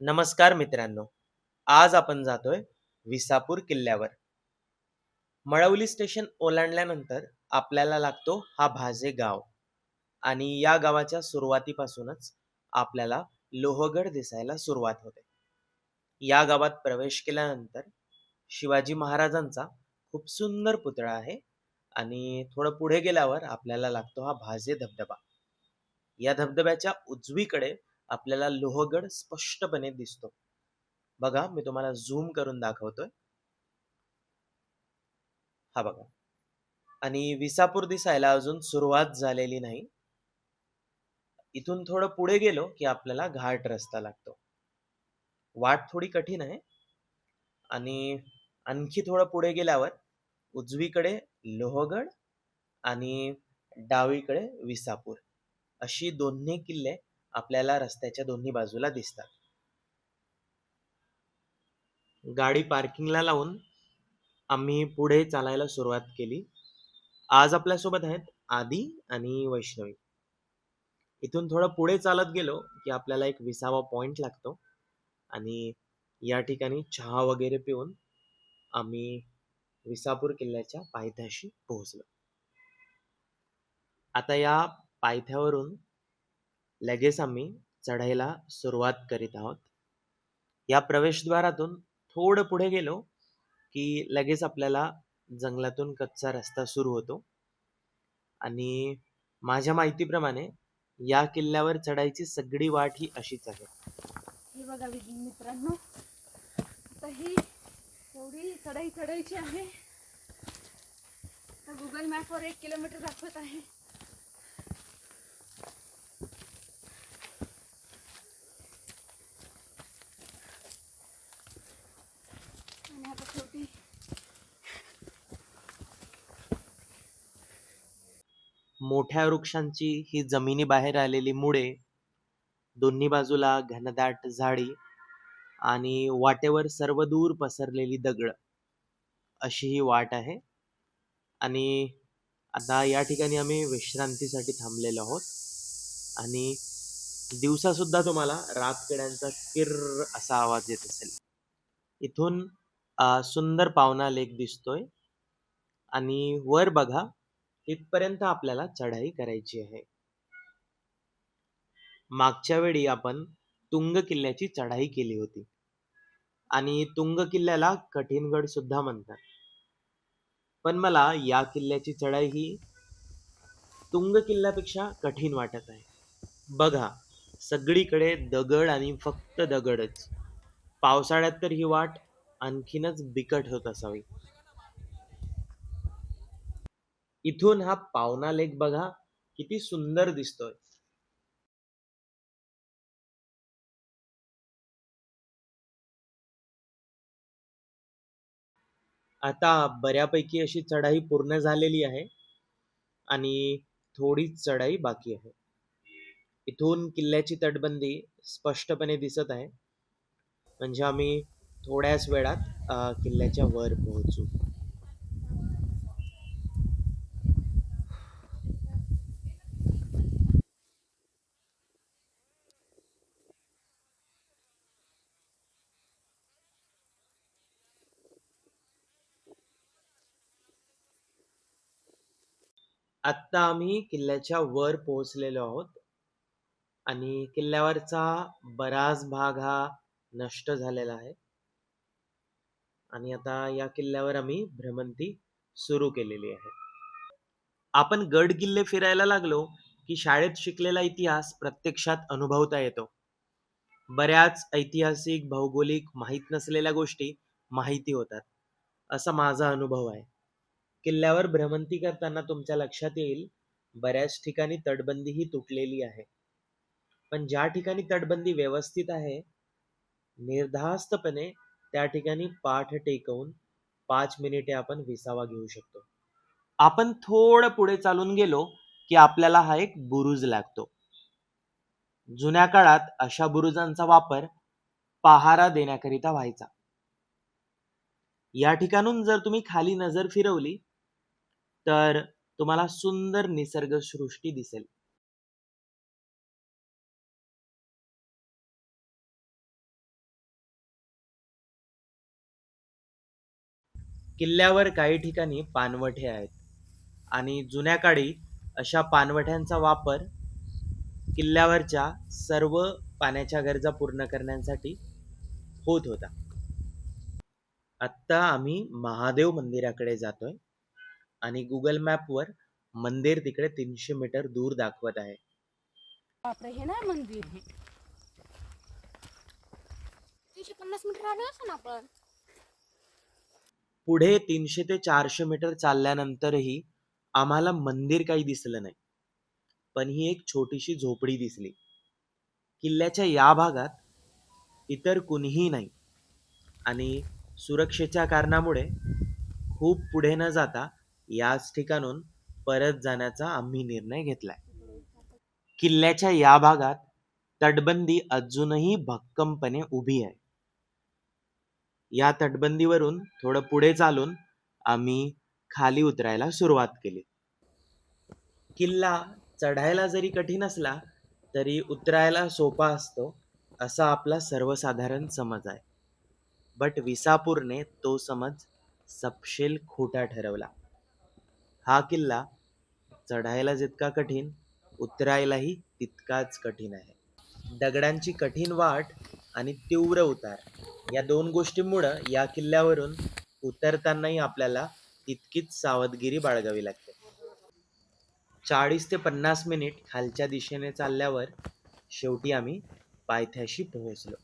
नमस्कार मित्रांनो. आज आपण जातोय विसापूर किल्ल्यावर. मळवली स्टेशन ओलांडल्यानंतर आपल्याला लागतो हा भाजे गाव. आणि या गावाच्या सुरुवातीपासूनच आपल्याला लोहगड दिसायला सुरुवात होते. या गावात प्रवेश केल्यानंतर शिवाजी महाराजांचा खूप सुंदर पुतळा आहे आणि थोडं पुढे गेल्यावर आपल्याला लागतो हा भाजे धबधबा. या धबधब्याच्या उजवीकडे आपल्याला लोहगड स्पष्टपणे दिसतो. बघा मी तुम्हाला झूम करून दाखवतोय. हा बघा. आणि विसापूर दिसायला अजून सुरुवात झालेली नाही. इथून थोडं पुढे गेलो की आपल्याला घाट रस्ता लागतो. वाट थोडी कठीण आहे. आणि आणखी थोडं पुढे गेल्यावर उजवीकडे लोहगड आणि डावीकडे विसापूर. अशी दोन्ही किल्ले आपल्याला रस्त्याच्या दोन्ही बाजूला दिसतात. गाडी पार्किंगला लावून आम्ही पुढे चालायला सुरुवात केली. आज आपल्यासोबत आहेत आदी आणि वैष्णवी. इथून थोडं पुढे चालत गेलो की आपल्याला एक विसावा पॉइंट लागतो. आणि या ठिकाणी चहा वगैरे पिऊन आम्ही विसापूर किल्ल्याच्या पायथ्याशी पोहोचलो. आता या पायथ्यावरून लगेच आम्ही चढायला सुरुवात करीत आहोत. या प्रवेशद्वारातून थोडं पुढे गेलो की लगेच आपल्याला जंगलातून कच्चा रस्ता सुरू होतो. आणि माझ्या माहितीप्रमाणे या किल्ल्यावर चढायची सगळी वाट ही अशीच आहे. हे बघा मित्रांनो आता ही एवढी चढाई चढायची आहे. तर गुगल मॅपवर एक किलोमीटर दाखवत आहे आणि आता शेवटी मोठ्या वृक्षांची ही जमिनी बाहेर आलेली मुळे दोन्ही बाजूला घनदाट झाडी आणि वाटेवर सर्वदूर पसरलेली दगड अशी ही वाट आहे. आणि आता या ठिकाणी आम्ही विश्रांतीसाठी थांबलेलो आहोत. आणि दिवसासुद्धा तुम्हाला रातकिड्यांचा किर्र असा आवाज येत असेल. इथून सुंदर पावना लेक दिसतोय. आणि वर बघा तिथपर्यंत आपल्याला चढाई करायची आहे. मागच्या वेळी आपण तुंग किल्ल्याची चढाई केली होती. आणि तुंग किल्ल्याला कठीणगड सुद्धा म्हणतात. पण मला या किल्ल्याची चढाई ही तुंग किल्ल्यापेक्षा कठीण वाटत आहे. बघा सगळीकडे दगड आणि फक्त दगडच. पावसाळ्यात तर ही वाट आणखीनच बिकट होत असावी. इथून हा पावना लेक बघा किती सुंदर दिसतोय. आता बऱ्यापैकी अशी चढाई पूर्ण झालेली आहे आणि थोडीच चढाई बाकी आहे. इथून किल्ल्याची तटबंदी स्पष्टपणे दिसत आहे. म्हणजे आम्ही थोड्याच वेळात किल्ल्याच्या वर पोहोचू. आत्ता आम्ही किल्ल्याच्या वर पोहोचलेलो आहोत. आणि किल्ल्यावरचा बराच भाग हा नष्ट झालेला आहे. आणि आता या किल्ल्यावर आम्ही भ्रमंती सुरू केलेली आहे. आपण गड किल्ले फिरायला लागलो की शाळेत शिकलेला इतिहास प्रत्यक्षात अनुभवता येतो. बऱ्याच ऐतिहासिक भौगोलिक माहीत नसलेल्या गोष्टी माहिती होतात. असा माझा अनुभव आहे. किल्ल्यावर भ्रमंती करताना तुमच्या लक्षात येईल बऱ्याच ठिकाणी तटबंदी ही तुटलेली आहे. पण ज्या ठिकाणी तटबंदी व्यवस्थित आहे निर्धास्तपणे त्या ठिकाणी पाठ टेकवून पाच मिनिटे आपण विसावा घेऊ शकतो. आपण थोडं पुढे चालून गेलो की आपल्याला हा एक बुरुज लागतो. जुन्या काळात अशा बुरुजांचा वापर पहारा देण्याकरिता व्हायचा. या ठिकाणून जर तुम्ही खाली नजर फिरवली तर तुम्हाला सुंदर निसर्ग सृष्टी दिसेल. किल्ल्यावर काही ठिकाणी पानवठे आहेत आणि जुन्या काळी अशा पानवठ्यांचा वापर किल्ल्यावरच्या सर्व पाण्याच्या गरजा पूर्ण करण्यासाठी होत होता. आत्ता आम्ही महादेव मंदिराकडे जातोय. आणि गुगल मॅपवर मंदिर तिकडे तीनशे मीटर दूर दाखवत आहे. बापरे हे ना मंदिर. तीनशे पन्नास मीटर आले असं ना आपण. पुढे तीनशे ते चारशे मीटर चालल्यानंतरही आम्हाला मंदिर काही दिसलं नाही. पण ही एक छोटीशी झोपडी दिसली. किल्ल्याच्या या भागात इतर कुणीही नाही. आणि सुरक्षेच्या कारणामुळे खूप पुढे न जाता याच ठिकाणून परत जाण्याचा आम्ही निर्णय घेतलाय. किल्ल्याच्या या भागात तटबंदी अजूनही भक्कमपणे उभी आहे. या तटबंदीवरून थोडं पुढे चालून आम्ही खाली उतरायला सुरुवात केली. किल्ला चढायला जरी कठीण असला तरी उतरायला सोपा असतो असा आपला सर्वसाधारण समज आहे. बट विसापूरने तो समज सपशेल खोटा ठरवला. हा किल्ला चढायला जितका कठीण उतरायलाही तितकाच कठीण आहे. दगडांची कठीण वाट आणि तीव्र उतार या दोन गोष्टींमुळं या किल्ल्यावरून उतरतानाही आपल्याला तितकीच सावधगिरी बाळगावी लागते. चाळीस ते पन्नास मिनिट खालच्या दिशेने चालल्यावर शेवटी आम्ही पायथ्याशी पोहोचलो.